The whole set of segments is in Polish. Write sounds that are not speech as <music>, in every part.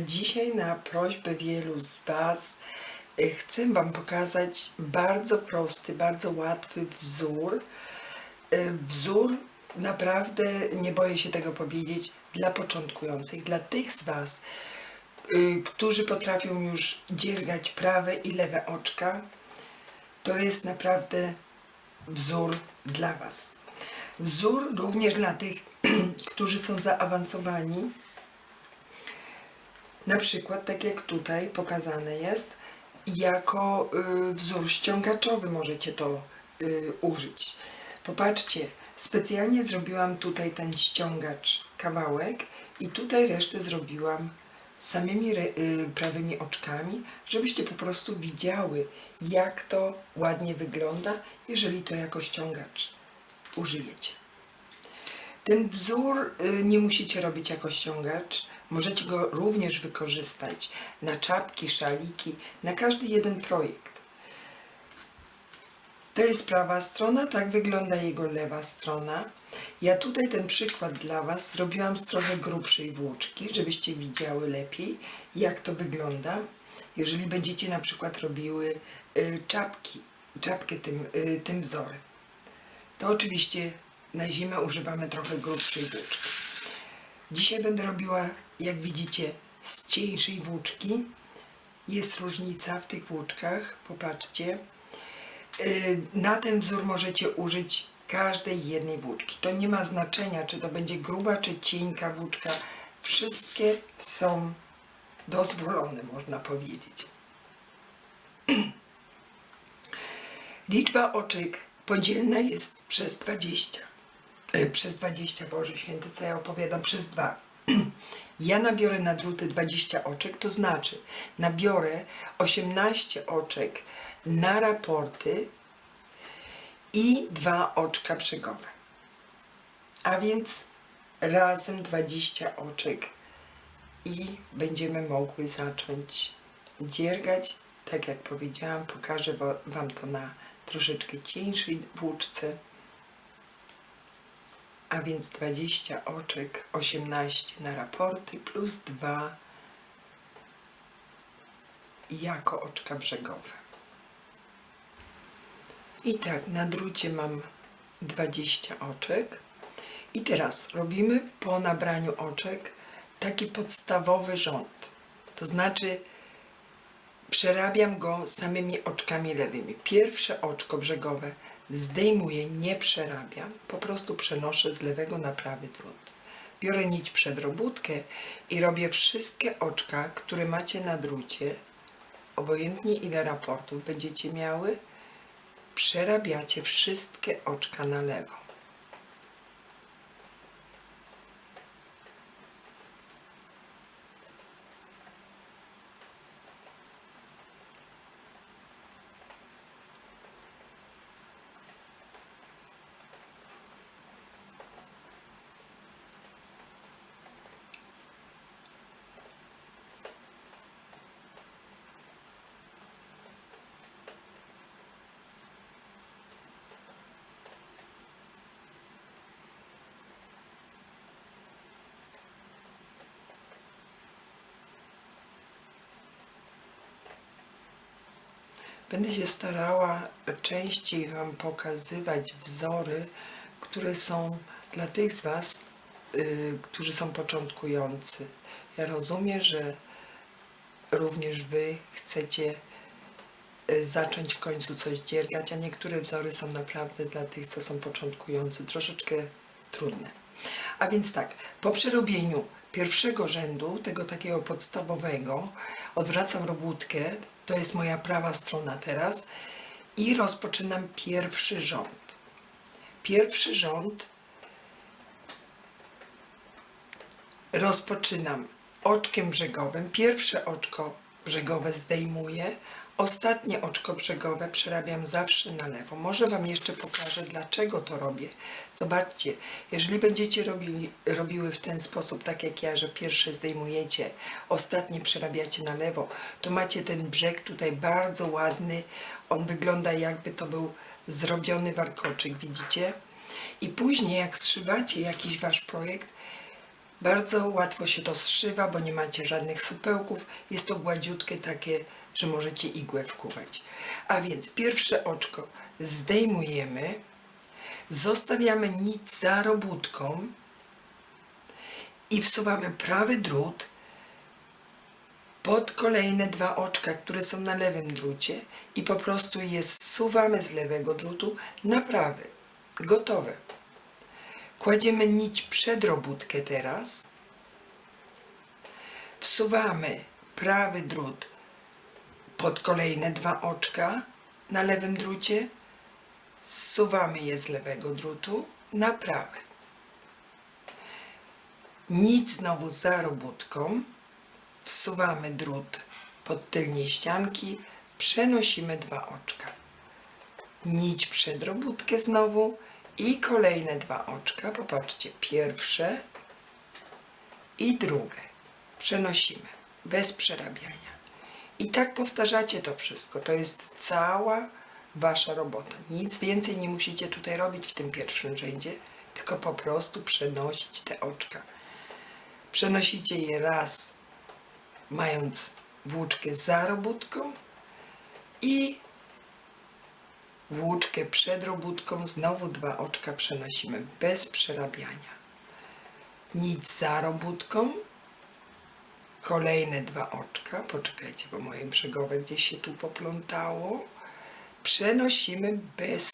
Dzisiaj na prośbę wielu z Was y, chcę Wam pokazać bardzo prosty, bardzo łatwy wzór. Y, Wzór naprawdę, nie boję się tego powiedzieć, dla początkujących, dla tych z Was, y, którzy potrafią już dziergać prawe i lewe oczka. To jest naprawdę wzór dla Was. Wzór również dla tych, <clears throat> którzy są zaawansowani. Na przykład, tak jak tutaj pokazane jest, jako y, wzór ściągaczowy możecie to y, użyć. Popatrzcie, specjalnie zrobiłam tutaj ten ściągacz kawałek i tutaj resztę zrobiłam samymi y, prawymi oczkami, żebyście po prostu widziały, jak to ładnie wygląda, jeżeli to jako ściągacz użyjecie. Ten wzór y, nie musicie robić jako ściągacz. Możecie go również wykorzystać na czapki, szaliki, na każdy jeden projekt. To jest prawa strona, tak wygląda jego lewa strona. Ja tutaj ten przykład dla Was zrobiłam z trochę grubszej włóczki, żebyście widziały lepiej, jak to wygląda. Jeżeli będziecie na przykład robiły y, czapki, czapkę tym, y, tym wzorem to oczywiście na zimę używamy trochę grubszej włóczki. Dzisiaj będę robiła, jak widzicie, z cieńszej włóczki. Jest różnica w tych włóczkach, popatrzcie. Yy, Na ten wzór możecie użyć każdej jednej włóczki. To nie ma znaczenia, czy to będzie gruba, czy cienka włóczka. Wszystkie są dozwolone, można powiedzieć. <clears throat> Liczba oczek podzielna jest przez 20. E, przez 20, Boże Święty, co ja opowiadam, przez 2. <clears throat> Ja nabiorę na druty 20 oczek, to znaczy nabiorę 18 oczek na raporty i dwa oczka brzegowe. A więc razem 20 oczek i będziemy mogły zacząć dziergać. Tak jak powiedziałam, pokażę wa- Wam to na troszeczkę cieńszej włóczce. A więc 20 oczek, 18 na raporty plus 2 jako oczka brzegowe. I tak, na drucie mam 20 oczek. I teraz robimy po nabraniu oczek taki podstawowy rząd. To znaczy przerabiam go samymi oczkami lewymi. Pierwsze oczko brzegowe zdejmuję, nie przerabiam, po prostu przenoszę z lewego na prawy drut. Biorę nić przedrobótkę i robię wszystkie oczka, które macie na drucie, obojętnie ile raportów będziecie miały, przerabiacie wszystkie oczka na lewo. Będę się starała częściej Wam pokazywać wzory, które są dla tych z Was, y, którzy są początkujący. Ja rozumiem, że również Wy chcecie y, zacząć w końcu coś dziergać, a niektóre wzory są naprawdę dla tych, co są początkujący, troszeczkę trudne. A więc tak, po przerobieniu pierwszego rzędu, tego takiego podstawowego, odwracam robótkę, to jest moja prawa strona teraz i rozpoczynam pierwszy rząd. Pierwszy rząd rozpoczynam oczkiem brzegowym. Pierwsze oczko brzegowe zdejmuję, ostatnie oczko brzegowe przerabiam zawsze na lewo. Może Wam jeszcze pokażę, dlaczego to robię. Zobaczcie, jeżeli będziecie robili, robiły w ten sposób, tak jak ja, że pierwsze zdejmujecie, ostatnie przerabiacie na lewo, to macie ten brzeg tutaj bardzo ładny. On wygląda jakby to był zrobiony warkoczyk, widzicie? I później jak zszywacie jakiś Wasz projekt, Bardzo łatwo się to zszywa, bo nie macie żadnych supełków. Jest to gładziutkie takie, że możecie igłę wkuwać. A więc pierwsze oczko zdejmujemy, zostawiamy nic za robótką i wsuwamy prawy drut pod kolejne dwa oczka, które są na lewym drucie i po prostu je zsuwamy z lewego drutu na prawy. Gotowe. Kładziemy nić przed robótkę teraz. Wsuwamy prawy drut pod kolejne dwa oczka na lewym drucie. Zsuwamy je z lewego drutu na prawy. Nic znowu za robótką. Wsuwamy drut pod tylnie ścianki. Przenosimy dwa oczka. Nić przed robótkę znowu i kolejne dwa oczka. Popatrzcie, pierwsze i drugie. Przenosimy bez przerabiania. I tak powtarzacie to wszystko. To jest cała wasza robota. Nic więcej nie musicie tutaj robić w tym pierwszym rzędzie, tylko po prostu przenosić te oczka. Przenosicie je raz, mając włóczkę za robótką i włóczkę przed robótką, znowu dwa oczka przenosimy bez przerabiania. Nic za robótką, kolejne dwa oczka, poczekajcie, bo moje brzegowe gdzieś się tu poplątało, przenosimy bez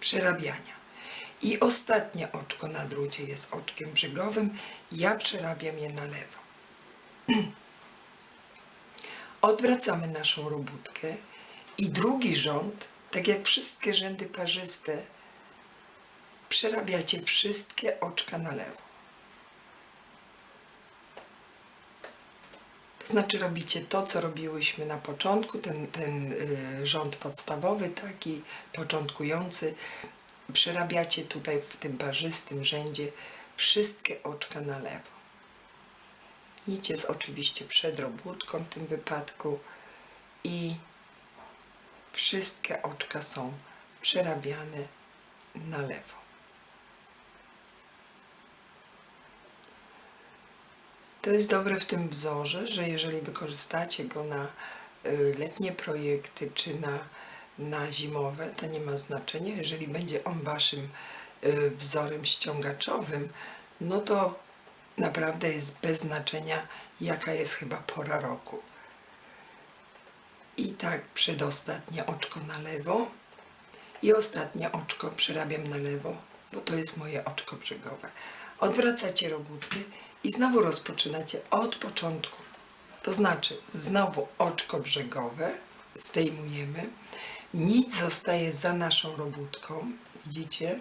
przerabiania. I ostatnie oczko na drucie jest oczkiem brzegowym, ja przerabiam je na lewo. <clears throat> Odwracamy naszą robótkę i drugi rząd, tak jak wszystkie rzędy parzyste, przerabiacie wszystkie oczka na lewo. To znaczy robicie to, co robiłyśmy na początku, ten, ten y, rząd podstawowy, taki początkujący. Przerabiacie tutaj w tym parzystym rzędzie wszystkie oczka na lewo. Nić jest oczywiście przed robótką w tym wypadku i wszystkie oczka są przerabiane na lewo. To jest dobre w tym wzorze, że jeżeli wykorzystacie go na y, letnie projekty czy na, na zimowe, to nie ma znaczenia. Jeżeli będzie on waszym y, wzorem ściągaczowym, no to naprawdę jest bez znaczenia, jaka jest chyba pora roku. I tak przedostatnie oczko na lewo i ostatnie oczko przerabiam na lewo, bo to jest moje oczko brzegowe. Odwracacie robótkę i znowu rozpoczynacie od początku. To znaczy znowu oczko brzegowe zdejmujemy, nic zostaje za naszą robótką, widzicie?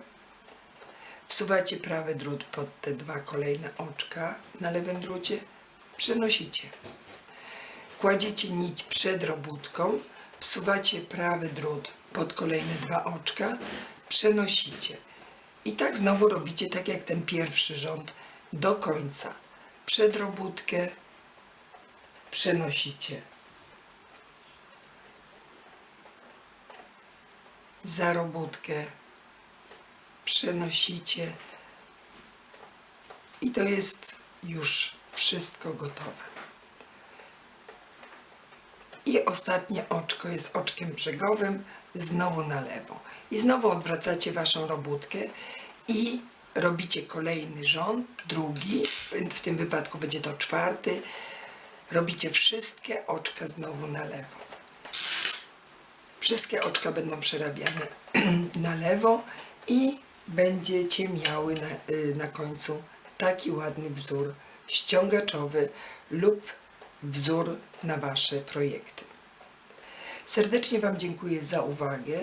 Wsuwacie prawy drut pod te dwa kolejne oczka na lewym drucie, przenosicie. Kładziecie nić przed robótką, wsuwacie prawy drut pod kolejne dwa oczka, przenosicie. I tak znowu robicie tak jak ten pierwszy rząd do końca. Przed robótkę przenosicie. Za robótkę przenosicie. I to jest już wszystko gotowe. I ostatnie oczko jest oczkiem brzegowym, znowu na lewo. I znowu odwracacie waszą robótkę i robicie kolejny rząd, drugi, w tym wypadku będzie to czwarty. Robicie wszystkie oczka znowu na lewo. Wszystkie oczka będą przerabiane <clears throat> na lewo i będziecie miały na, y, na końcu taki ładny wzór ściągaczowy lub wzór na Wasze projekty. Serdecznie Wam dziękuję za uwagę,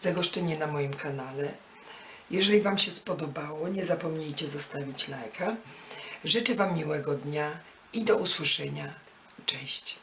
za goszczenie na moim kanale. Jeżeli Wam się spodobało, nie zapomnijcie zostawić lajka. Życzę Wam miłego dnia i do usłyszenia. Cześć.